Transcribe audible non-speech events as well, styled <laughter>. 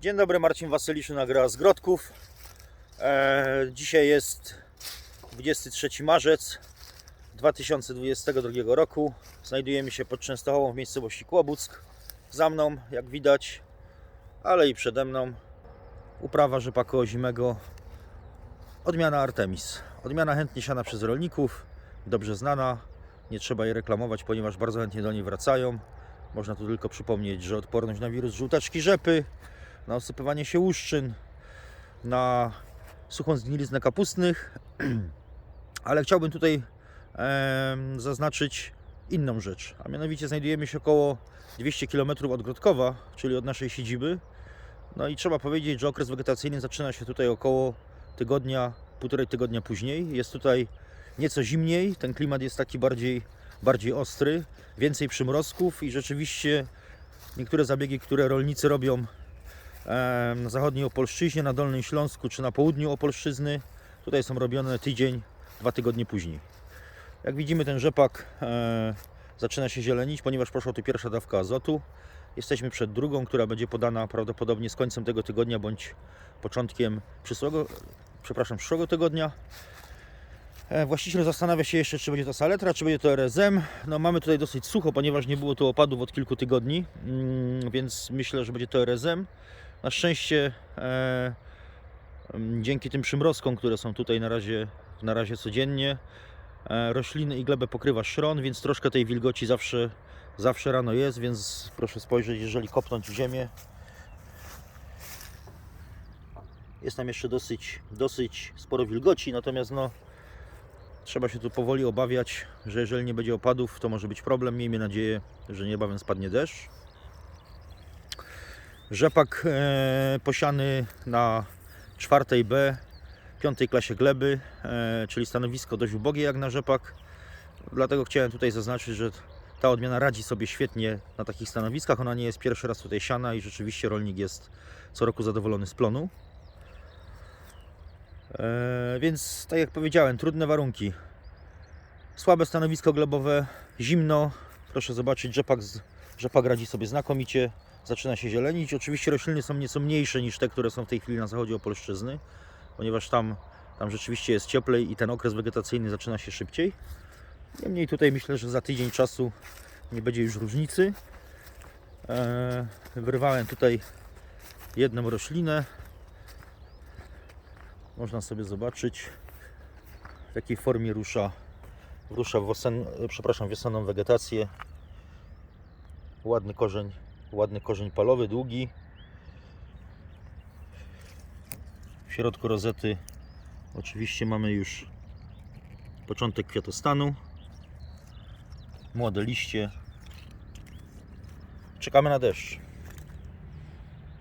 Dzień dobry, Marcin Wasylisz, nagra z Grodków. E, dzisiaj jest 23 marzec 2022 roku. Znajdujemy się pod Częstochową w miejscowości Kłobuck. Za mną, jak widać, ale i przede mną uprawa rzepaku ozimego odmiana Artemis. Odmiana chętnie siana przez rolników, dobrze znana. Nie trzeba jej reklamować, ponieważ bardzo chętnie do niej wracają. Można tu tylko przypomnieć, że odporność na wirus żółtaczki rzepy, na osypywanie się łuszczyn, na suchą zgniliznę kapustnych, <clears throat> ale chciałbym tutaj em, zaznaczyć inną rzecz, a mianowicie znajdujemy się około 200 km od Grodkowa, czyli od naszej siedziby. No i trzeba powiedzieć, że okres wegetacyjny zaczyna się tutaj około tygodnia, półtorej tygodnia później. Jest tutaj nieco zimniej, ten klimat jest taki bardziej, bardziej ostry, więcej przymrozków i rzeczywiście niektóre zabiegi, które rolnicy robią na zachodniej Opolszczyźnie, na Dolnym Śląsku czy na południu Opolszczyzny, tutaj są robione tydzień, dwa tygodnie później. Jak widzimy ten rzepak e, zaczyna się zielenić, ponieważ poszła tu pierwsza dawka azotu. Jesteśmy przed drugą, która będzie podana prawdopodobnie z końcem tego tygodnia bądź początkiem przyszłego, przepraszam, przyszłego tygodnia. E, Właściciel zastanawia się jeszcze, czy będzie to saletra, czy będzie to RSM. No, mamy tutaj dosyć sucho, ponieważ nie było tu opadów od kilku tygodni, mm, więc myślę, że będzie to RSM. Na szczęście e, dzięki tym przymrozkom, które są tutaj na razie, na razie codziennie, e, rośliny i glebę pokrywa szron, więc troszkę tej wilgoci zawsze, zawsze rano jest, więc proszę spojrzeć, jeżeli kopnąć w ziemię, jest tam jeszcze dosyć, dosyć sporo wilgoci, natomiast no, trzeba się tu powoli obawiać, że jeżeli nie będzie opadów, to może być problem. Miejmy nadzieję, że niebawem spadnie deszcz. Rzepak e, posiany na czwartej B, piątej klasie gleby, e, czyli stanowisko dość ubogie jak na rzepak. Dlatego chciałem tutaj zaznaczyć, że ta odmiana radzi sobie świetnie na takich stanowiskach. Ona nie jest pierwszy raz tutaj siana i rzeczywiście rolnik jest co roku zadowolony z plonu. E, więc tak jak powiedziałem, trudne warunki. Słabe stanowisko glebowe, zimno. Proszę zobaczyć, rzepak, rzepak radzi sobie znakomicie. Zaczyna się zielenić. Oczywiście rośliny są nieco mniejsze niż te, które są w tej chwili na zachodzie Opolszczyzny, ponieważ tam, tam rzeczywiście jest cieplej i ten okres wegetacyjny zaczyna się szybciej. Niemniej tutaj myślę, że za tydzień czasu nie będzie już różnicy. E, wyrwałem tutaj jedną roślinę. Można sobie zobaczyć w jakiej formie rusza, rusza wiosen, przepraszam, wiosenną wegetację. Ładny korzeń, ładny korzeń palowy, długi. W środku rozety oczywiście mamy już początek kwiatostanu. Młode liście. Czekamy na deszcz.